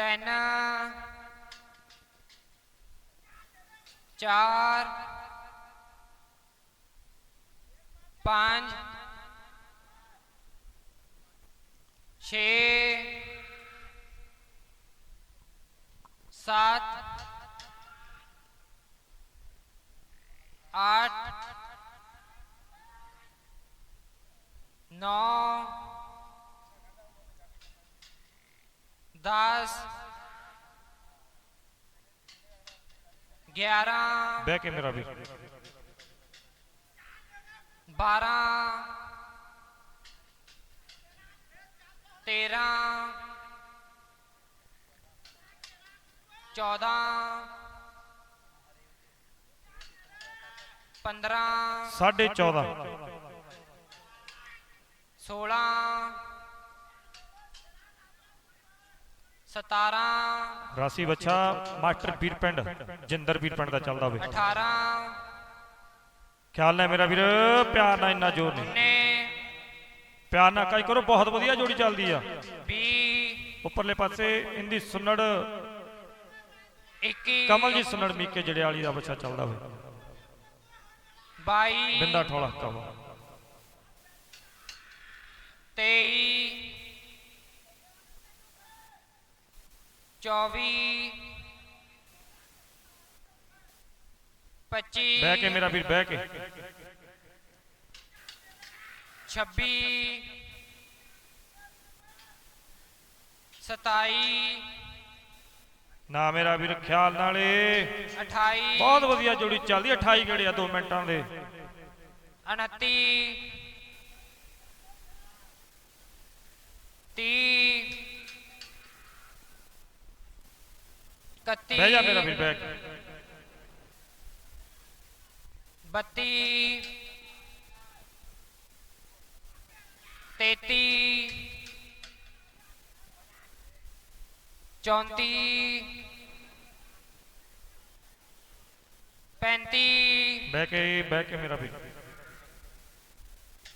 ਤਿੰਨ ਚਾਰ ਪੰਜ ਛੇ ਸੱਤ ਅੱਠ ਨੌ ਦਸ ਗਿਆਰਾਂ ਬਹਿ ਕੇ ਮੇਰਾ ਵੀਰ ਬਾਰਾਂ ਤੇਰਾਂ ਚੌਦਾਂ ਪੰਦਰਾਂ 14.5 ਸੋਲਾਂ ਸਤਾਰਾਂ ਰਾਸੀ ਬੱਚਾ ਮਾਸਟਰ ਵੀਰ ਪਿੰਡ ਜਿੰਦਰ ਵੀਰ ਪਿੰਡ ਦਾ ਚੱਲਦਾ ਹੋਵੇ ਅਠਾਰਾਂ ਖਿਆਲ ਨਾਲ ਮੇਰਾ ਵੀਰ ਪਿਆਰ ਨਾਲ ਇੰਨਾ ਜ਼ੋਰ ਨਹੀਂ। ਪਿਆਰ ਨਾਲ ਕਾਈ ਕਰੋ ਬਹੁਤ ਵਧੀਆ ਜੋੜੀ ਚੱਲਦੀ ਆ। ਵੀਹ ਉੱਪਰਲੇ ਪਾਸੇ ਇੰਦੀ ਸੁਨੜ ਇੱਕੀ ਕਮਲ ਜੀ ਸੁਨੜ ਮੀਕੇ ਜਿਹੜੇ ਵਾਲੀ ਦਾ ਬੱਚਾ ਚੱਲਦਾ ਹੋਵੇ ਬਾਈ ਬਿੰਦਾ ਠੋਲਾ ਕਵਾ ਤੇਈ ਚੌਵੀ ਪੱਚੀ ਬਹਿ ਕੇ ਮੇਰਾ ਵੀਰ ਬਹਿ ਕੇ। ਛੱਬੀ ਸਤਾਈ ਨਾ ਮੇਰਾ ਵੀਰ ਖਿਆਲ ਨਾਲੇ। ਅਠਾਈ ਬਹੁਤ ਵਧੀਆ ਜੋੜੀ ਚੱਲਦੀ 28 ਗੇੜੇ ਆ 2 ਮਿੰਟਾਂ ਦੇ। 29 30 31 ਬਹਿ ਜਾ ਮੇਰਾ ਵੀਰ ਬਹਿ ਕੇ। 32 33 34 35 ਬਹਿ ਕੇ ਬਹਿ ਕੇ ਮੇਰਾ ਵੀਰ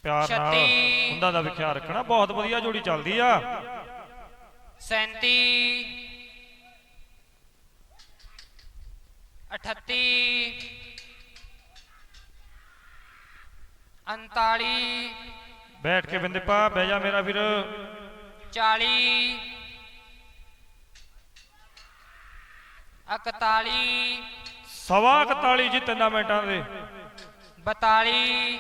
ਪਿਆਰ ਨਾਲ ਛੱਤੀ। ਹੁੰਦਾ ਦਾ ਵੀ ਖਿਆਲ ਰੱਖਣਾ। ਬਹੁਤ ਵਧੀਆ ਜੋੜੀ ਚੱਲਦੀ ਆ। 37 38 39 ਬੈਠ ਕੇ ਬਿੰਦੇ ਪਾ ਬਹਿ ਜਾ ਮੇਰਾ ਵੀਰ। 40 41 ਸਵਾ 41 ਜੀ ਤਿੰਨਾਂ ਮਿੰਟਾਂ ਦੇ। 42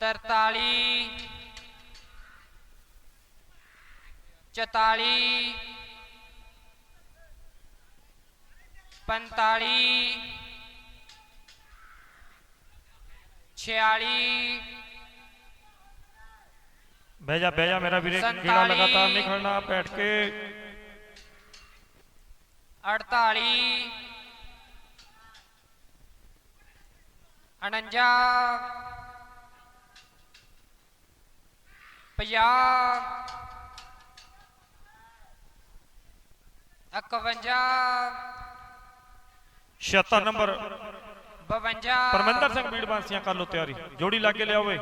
43 44 45 46 ਬਹਿ ਜਾ ਬਹਿ ਜਾ ਮੇਰਾ ਵੀਰੇ ਕੀੜਾ ਸੰਤਾਲੀ। ਲਗਾਤਾਰ ਨਹੀਂ ਖੜਨਾ ਬੈਠ ਕੇ 48 49 50 51 76 ਨੰਬਰ 52 ਪਰਮਿੰਦਰ ਸਿੰਘ ਬੀੜ ਬਾਂਸੀਆਂ ਕਰ ਲੋ ਤਿਆਰੀ ਜੋੜੀ ਲਾਗੇ ਲਿਆਓਵੇ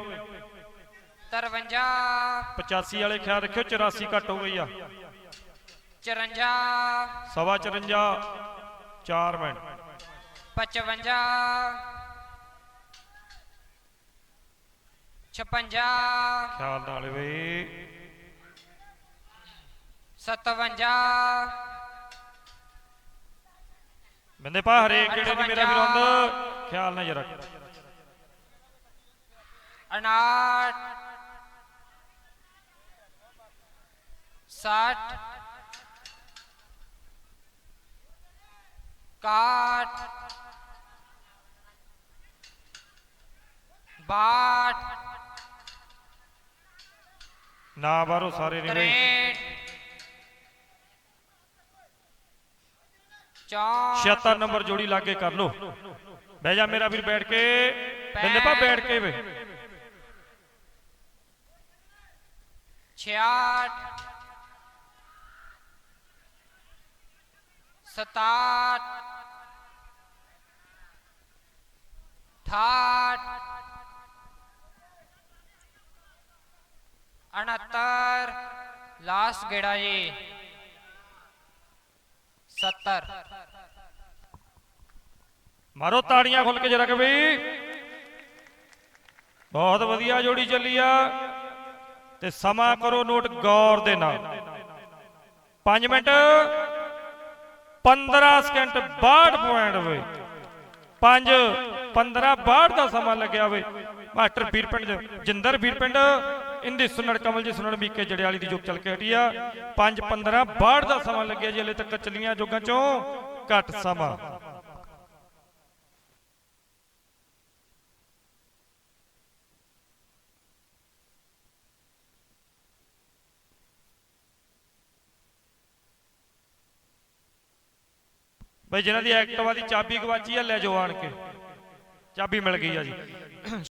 53 85 ਵਾਲੇ ਖਿਆਲ ਰੱਖਿਓ 84 ਘੱਟ ਹੋ ਗਈ ਆ 54 ਸਵਾ 54 4 ਮਿੰਟ 55 56 ਖਿਆਲ ਨਾਲ ਵੇ 57 ਬਿੰਦੇ ਪਾ ਹਰੇ ਕਿਹੜੇ ਦੀ ਮੇਰਾ ਵਿਰੰਦ ਖਿਆਲ ਨਾ ਜਰਾ। ਅਨਾਟ 60 ਕਾਟ ਬਾਟ ਨਾ ਬਾਰੋ ਸਾਰੇ ਰਿਵੇ 76 नंबर जोड़ी लागे कर लो। बह जा मेरा वीर बैठ के। बैठ के वे। छियाठ सताठ ठाठ लास्ट गेड़ा जी 70 ਮਾਰੋ ਤਾੜੀਆਂ ਖੁੱਲ ਕੇ ਜਰਾ ਕਿ ਬਹੁਤ ਵਧੀਆ ਜੋੜੀ ਚੱਲੀ ਆ। ਤੇ ਸਮਾਂ ਕਰੋ ਨੋਟ ਗੌਰ ਦੇ ਨਾਲ। 5 ਮਿੰਟ। 15 ਸਕਿੰਟ 62 ਪੁਆਇੰਟ ਵੇ 5 15 62 ਦਾ ਸਮਾਂ ਲੱਗਿਆ ਵੇ ਮਾਸਟਰ ਵੀਰਪਿੰਡ, ਜਿੰਦਰ ਵੀਰਪਿੰਡ। ਇੰਦੀ ਸੁਨਣ, ਕਮਲ ਜੀ ਸੁਣਨ ਬੀਕੇ ਜੜਿਆਲੀ ਦੀ ਜੋਗ ਚੱਲ ਕੇ ਹਟੀ ਆ। 5 15 62 ਦਾ ਸਮਾਂ ਲੱਗਿਆ ਜੀ, ਹਲੇ ਤੱਕ ਚੱਲੀਆਂ ਜੋਗਾਂ ਚੋਂ। ਘੱਟ ਸਮਾਂ। ਬਈ ਜਿਨ੍ਹਾਂ ਦੀ ਐਕਟਿਵਾ ਦੀ ਚਾਬੀ ਗਵਾਚੀ ਆ, ਲੈ ਜਾਓ ਆਣ ਕੇ। ਚਾਬੀ ਮਿਲ ਗਈ ਆ ਜੀ।